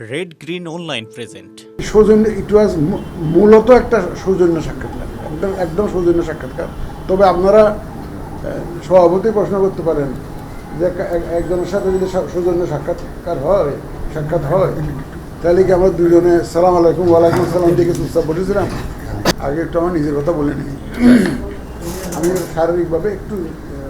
Red green online present সৌজন্য ইট ওয়াজ মূলত একটা সৌজন্য সাক্ষাৎকার, একদম একদম সৌজন্য সাক্ষাৎকার। তবে আপনারা সভাপতি প্রশ্ন করতে পারেন যে এক- এক- একজনের সাথে যদি সৌজন্য সাক্ষাৎকার হয়, সাক্ষাৎ হয়, তাহলে কি আমরা দুজনে সালাম আলাইকুম, ওয়ালাইকুম সালাম দিকে চুপচাপ বসেছিলাম? আগে একটু আমার নিজের কথা বলে নিই। আমি শারীরিকভাবে একটু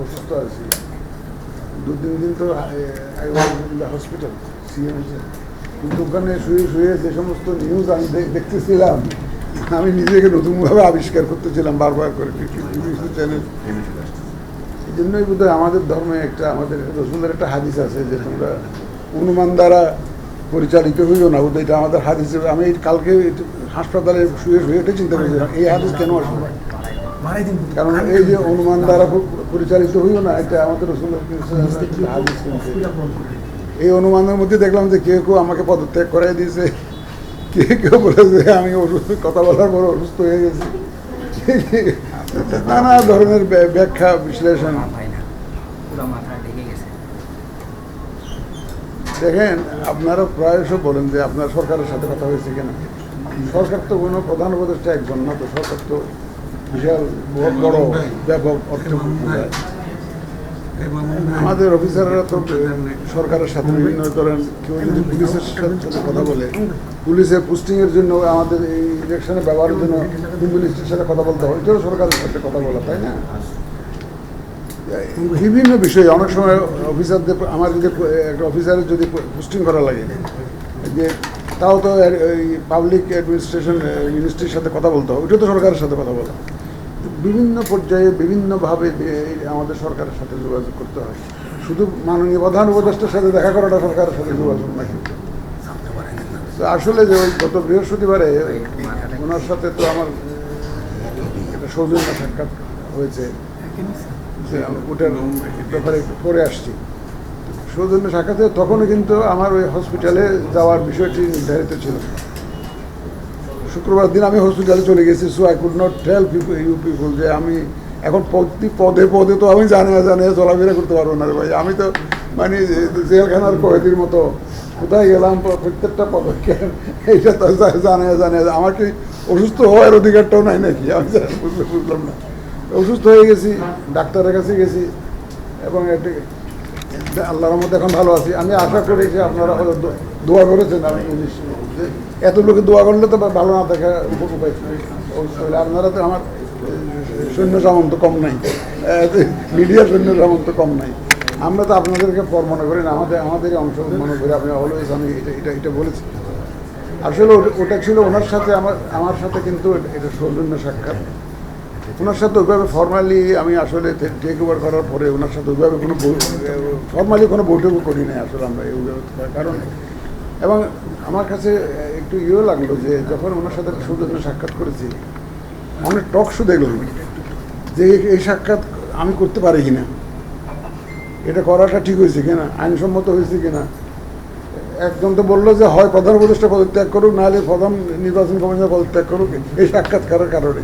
অসুস্থ আছি। দু তিন দিন তো হসপিটাল, সিএমএসে। কিন্তু ওখানে শুয়ে শুয়ে যে সমস্ত নিউজ আমি দেখতেছিলাম, আমি নিজেকে নতুনভাবে আবিষ্কার করতেছিলাম বারবার করে চ্যানেল এই জন্যই বোধ আমাদের ধর্মে একটা, আমাদের রসুলের একটা হাদিস আছে যে তোমরা অনুমান দ্বারা পরিচালিত হইও না বোধ এটা আমাদের হাদিস আমি কালকে হাসপাতালে শুয়ে শুয়ে এটা চিন্তা করেছিলাম এই হাদিস কেন আসবে কারণ এই যে অনুমান দ্বারা পরিচালিত হইও না, এটা আমাদের রসুলের হাদিস। এই অনুমানের মধ্যে দেখলাম যে কেউ কেউ আমাকে পদত্যাগ করাই দিয়েছে। কে কেউ বলেছে আমি অসুস্থ, কথা বলার পর অসুস্থ হয়ে গেছি। নানা ধরনের ব্যাখ্যা, বিশ্লেষণ। দেখেন, আপনারা প্রায়শ বলেন যে আপনার সরকারের সাথে কথা হয়েছে কিনা। সরকার তো কোনো প্রধান উপদেষ্টা একজন না, তো সরকার তো বিশাল, বড়, ব্যাপক অর্থ। আমাদের অফিসাররা তো সরকারের সাথে বিভিন্ন করেন। কেউ যদি পুলিশের সাথে কথা বলে পুলিশের পোস্টিংয়ের জন্য আমাদের এই ইলেকশনে ব্যবহারের জন্য হোম সাথে কথা বলতে হয়। এটাও সরকারের সাথে কথা বলা, তাই না? বিভিন্ন বিষয়ে অনেক সময় অফিসারদের, আমার যদি একটা অফিসারের যদি পোস্টিং করা লাগে, যে তাও তো পাবলিক অ্যাডমিনিস্ট্রেশন মিনিস্ট্রির সাথে কথা বলতে হয়। ওইটা তো সরকারের সাথে কথা বলা। বিভিন্ন পর্যায়ে বিভিন্নভাবে আমাদের সরকারের সাথে যোগাযোগ করতে হয়। শুধু মাননীয় প্রধান উপদেষ্টার সাথে দেখা করাটা সরকারের সাথে যোগাযোগ না কিন্তু আসলে যে ওই গত বৃহস্পতিবারে ওনার সাথে তো আমার একটা সৌজন্য সাক্ষাৎ হয়েছে। যে ওটার ব্যাপারে পরে আসছি। সৌজন্য সাক্ষাতে তখনও কিন্তু আমার ওই হসপিটালে যাওয়ার বিষয়টি নির্ধারিত ছিল। শুক্রবার দিন আমি হসপিটালে চলে গেছি so I could not tell people you people যে আমি এখন প্রতি পদে পদে তো আমি জানে জানে চলাফেরা করতে পারব না ভাই। আমি তো মানে জেলখানার কয়েদির মতো কোথায় গেলাম, প্রত্যেকটা পদক্ষেপ এইটা তো জানে জানে। আমার কি অসুস্থ হওয়ার অধিকারটাও নাই নাকি? আমি বুঝতে বুঝলাম না। অসুস্থ হয়ে গেছি, ডাক্তারের কাছে গেছি, এবং একটি আল্লাহর মধ্যে এখন ভালো আছি। আমি আশা করি যে আপনারা দোয়া করেছেন আমি এত লোকে দোয়া করলে তো ভালো না দেখা উপায় আপনারা তো আমার সৈন্য সামন্ত কম নাই। মিডিয়ার সৈন্য সামন্ত কম নাই। আমরা তো আপনাদেরকে পর মনে করি না, আমাদের, আমাদেরই অংশ মনে করি। আপনি অলওয়েজ আমি এটা এটা এটা বলেছি। আসলে ওটা ছিল ওনার সাথে আমার আমার সাথে কিন্তু এটা সৌজন্য সাক্ষাৎ। ওনার সাথে ওইভাবে ফর্মালি আমি আসলে টেক ওভার করার পরে ওনার সাথে ওইভাবে কোনো ফর্মালি কোনো বৈঠকও করি নাই আসলে আমরা করার কারণে। এবং আমার কাছে একটু ইয়েও লাগল যে যখন ওনার সাথে সৌজন্য সাক্ষাৎ করেছি, অনেক টক শো দেখলাম যে এই সাক্ষাৎ আমি করতে পারি কিনা, এটা করাটা ঠিক হয়েছে কিনা, আইনসম্মত হয়েছে কিনা একজন তো বলল যে হয় প্রধান উপদেষ্টা পদত্যাগ করুক, নাহলে প্রধান নির্বাচন কমিশনার পদত্যাগ করুক, এই সাক্ষাৎকারের কারণে।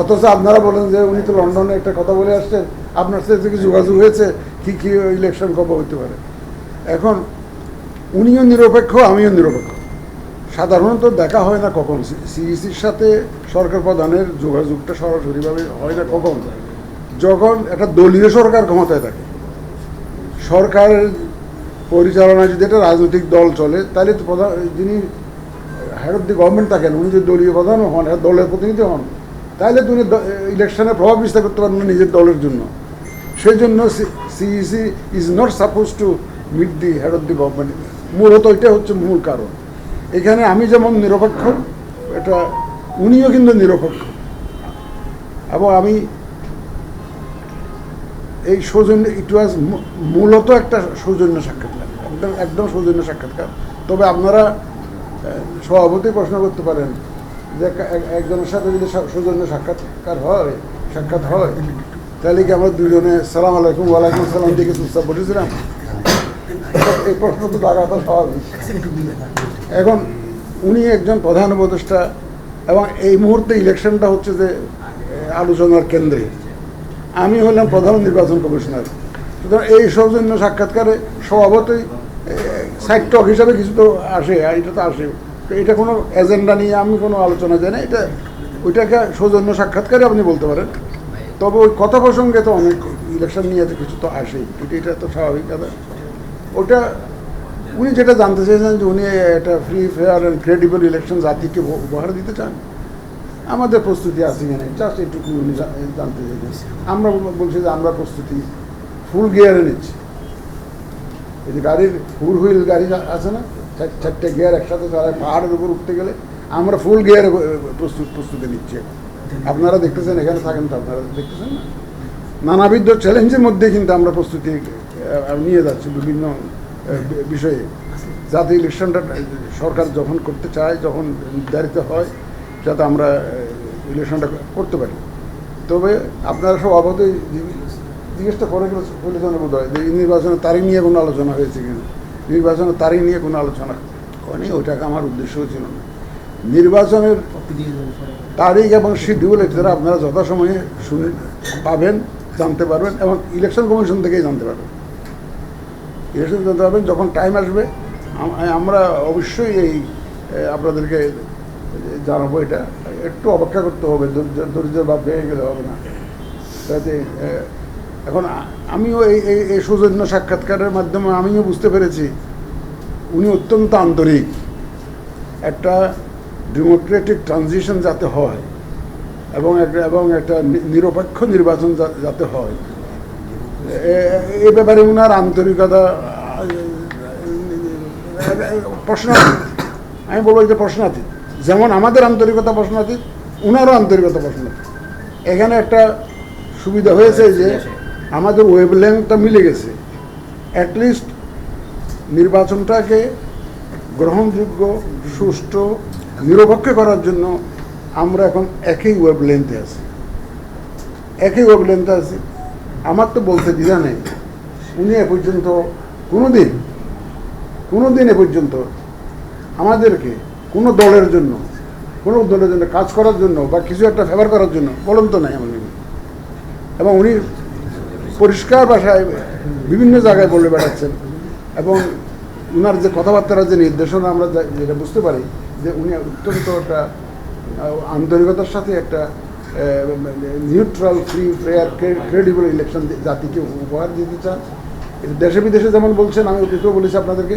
অথচ আপনারা বলেন যে উনি তো লন্ডনে একটা কথা বলে আসছেন, আপনার সাথে কি যোগাযোগ হয়েছে? কি কি ইলেকশন কবে হতে পারে? এখন উনিও নিরপেক্ষ, আমিও নিরপেক্ষ। সাধারণত দেখা হয় না কখন। সিইসির সাথে সরকার প্রধানের যোগাযোগটা সরাসরিভাবে হয় না কখন। যখন একটা দলীয় সরকার ক্ষমতায় থাকে, সরকারের পরিচালনায় যদি একটা রাজনৈতিক দল চলে, তাহলে তো প্রধান, যিনি হেড অফ দি গভর্নমেন্ট থাকেন, উনি যদি দলীয় প্রধানও হন দলের প্রতিনিধি হন, তাহলে তো উনি ইলেকশনে প্রভাব বিস্তার করতে পারেন না নিজের দলের জন্য। সেই জন্য CEC is not suppose to meet the head of the government মূলত এটা হচ্ছে মূল কারণ। এখানে আমি যেমন নিরপেক্ষ, এটা উনিও কিন্তু নিরপেক্ষ। এবং আমি এই সৌজন্য ইট ওয়াজ মূলত একটা সৌজন্য সাক্ষাৎকার, একদম একদম সৌজন্য সাক্ষাৎকার। তবে আপনারা সভাপতি প্রশ্ন করতে পারেন যে এক- এক- একজনের সাথে যদি সৌজন্য সাক্ষাৎকার হয়, সাক্ষাৎ হয়, তাহলে কি আমরা দুজনে সালাম আলাইকুম, ওয়ালাইকুম সালাম দিকে চুপচাপ বসেছিলাম? এই প্রশ্ন তো লাগাটা স্বাভাবিক এখন উনি একজন প্রধান উপদেষ্টা এবং এই মুহূর্তে ইলেকশনটা হচ্ছে যে, আলোচনার কেন্দ্রে। আমি হলাম প্রধান নির্বাচন কমিশনার। সুতরাং এই সৌজন্য সাক্ষাৎকারে স্বভাবতই সাইড টক হিসাবে কিছু তো আসে এটা তো আসে তো এটা কোনো এজেন্ডা নিয়ে আমি কোনো আলোচনা জানি না, এটা ওইটাকে সৌজন্য সাক্ষাৎকারে আপনি বলতে পারেন। তবে ওই কথা প্রসঙ্গে তো অনেক ইলেকশন নিয়ে কিছু তো আসেই, এটা এটা তো স্বাভাবিক কথা। ওটা উনি যেটা জানতে চেয়েছেন যে উনি একটা free fair and credible election জাতিকে উপ- উপহার দিতে চান। আমাদের প্রস্তুতি আছে কিনা জাস্ট একটু উনি জানতে চেয়েছেন আমরা বলছি যে আমরা প্রস্তুতি ফুল গিয়ারে নিচ্ছি। এই যে গাড়ির ফুল হুইল গাড়ি আছে না, চার- চারটে গিয়ার একসাথে চালায় পাহাড়ের উপর উঠতে গেলে আমরা ফুল গিয়ারে প্রস্তুত, প্রস্তুতি নিচ্ছি। আপনারা দেখতেছেন, এখানে থাকেন তো আপনারা দেখতেছেন না? নানাবিধ চ্যালেঞ্জের মধ্যে কিন্তু আমরা প্রস্তুতি নিয়ে যাচ্ছি বিভিন্ন বিষয়ে। যাতে ইলেকশনটা সরকার যখন করতে চায়, যখন নির্ধারিত হয় যাতে আমরা ইলেকশনটা করতে পারি। তবে আপনারা সব অবধি জিজ্ঞেসটা করে ফেলেছেন বোধ হয়, যে নির্বাচনের তারিখ নিয়ে কোনো আলোচনা হয়েছে কিনা? নির্বাচনের তারিখ নিয়ে কোনো আলোচনা হয়নি ওটাকে আমার উদ্দেশ্যও ছিল না। নির্বাচনের তারিখ এবং শিডিউল এছাড়া আপনারা যথাসময়ে শুনে পাবেন, জানতে পারবেন এবং ইলেকশন কমিশন থেকেই জানতে পারবেন। ইলেকশন জানতে পারবেন, যখন টাইম আসবে আমরা অবশ্যই এই আপনাদেরকে জানাব এটা। একটু অপেক্ষা করতে হবে ধৈর্য বা পেয়ে গেলে হবে না। তাতে এখন আমিও এই, এই- সৌজন্য সাক্ষাৎকারের মাধ্যমে আমিও বুঝতে পেরেছি, উনি অত্যন্ত আন্তরিক। একটা ডেমোক্রেটিক ট্রানজিশন যাতে হয়, এবং একটা এবং একটা নিরপেক্ষ নির্বাচন যাতে হয়। এ- ব্যাপারে উনার আন্তরিকতা প্রশ্ন আমি বলব এটা প্রশ্নাতীত যেমন আমাদের আন্তরিকতা প্রশ্নাতীত উনারও আন্তরিকতা প্রশ্নাতীত এখানে একটা সুবিধা হয়েছে যে আমাদের ওয়েব লেন্থটা মিলে গেছে। অ্যাটলিস্ট নির্বাচনটাকে গ্রহণযোগ্য, সুষ্ঠু, নিরপেক্ষ করার জন্য আমরা এখন একই ওয়েব লেন্থে আছি। একই ওয়েব লেন্থে আছি। আমার তো বলতে দ্বিধা নেই। উনি এ পর্যন্ত কোনো দিন কোনো দিন এ পর্যন্ত আমাদেরকে কোনো দলের জন্য, কোনো দলের জন্য কাজ করার জন্য বা কিছু একটা ফেভার করার জন্য বলুন তো নাই এমন এবং উনি পরিষ্কার ভাষায় বিভিন্ন জায়গায় বলে বেড়াচ্ছেন। এবং উনার যে কথাবার্তার যে নির্দেশনা আমরা যেটা বুঝতে পারি যে উনি অত্যন্ত একটা আন্তরিকতার সাথে একটা neutral free fair credible election জাতিকে উপহার দিতে চান। দেশে বিদেশে যেমন বলছেন, আমি অতীতেও বলেছি আপনাদেরকে